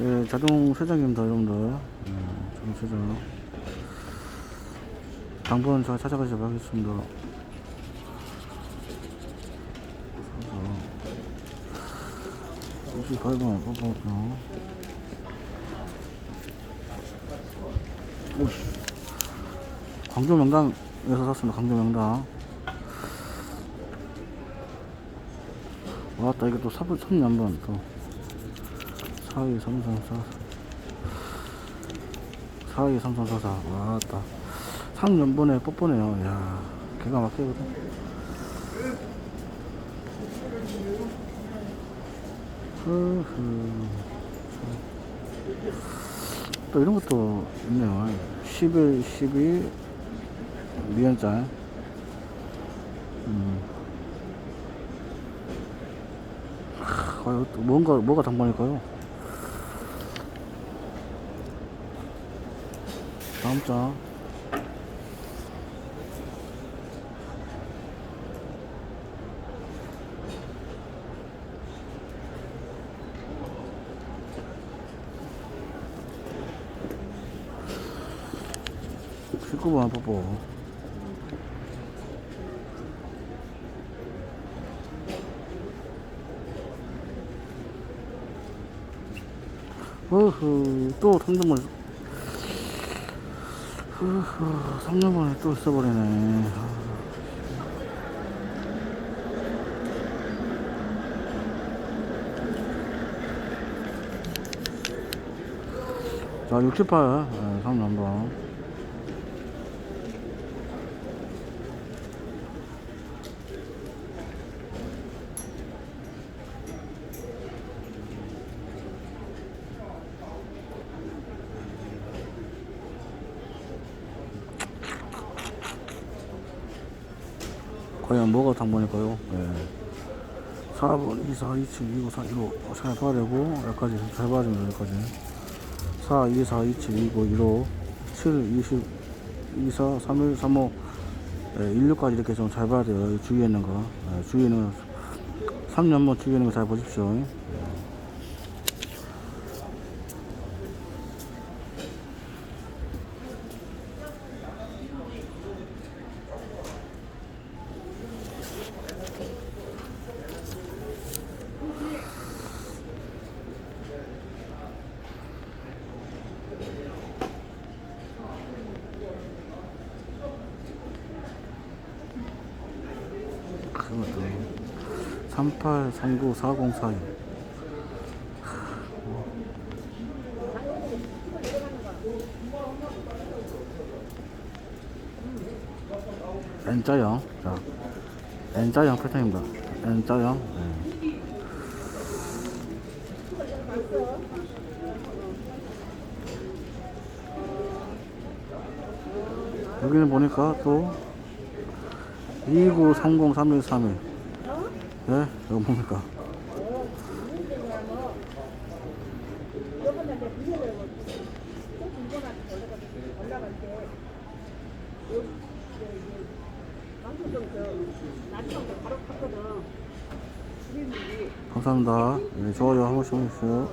예, 자동 세정입니다, 여러분들. 예, 자동 세정. 당번 제가 찾아가시도록 하겠습니다. 그래서 28번 뽑아볼게요. 광주 명당에서 샀습니다, 광주 명당. 왔다, 이게 또 3, 3년번 또. 4, 2, 3, 3, 4. 4, 2, 3, 3, 4, 4. 왔다. 3년번에 뽀뽀네요. 이야, 기가 막히거든. 흐흐. 또 이런 것도 있네요. 11, 12, 미연짤. 음. 또 뭔가, 뭐가 당번일까요? 다음 장. 번 뽀뽀. 어허, 또 3년만. 어허, 3년 만에 또 써버리네. 자, 68, 네, 3년 번. 과연 뭐가 당번일까요? 네. 4번, 2, 4, 2, 7, 2, 5, 4, 1호 잘 봐야 되고 여기까지 잘 봐야 됩니다 여기까지. 4, 2, 4, 2, 7, 2, 9, 1호 7, 20, 2, 4, 3, 1, 3, 5 네, 1, 6까지 이렇게 좀 잘 봐야 돼요 주위에 있는 거. 네, 주위에 있는 거 3년번 주위에 있는 거 잘 보십시오 그것도 38, 39, 40, 42 N자형. 자 N자형 패턴입니다. N자형. 네. 여기는 보니까 또 2930 3131 예? 이거 뭡니까? 감사합니다. 네, 좋아요 한 번씩 해주세요.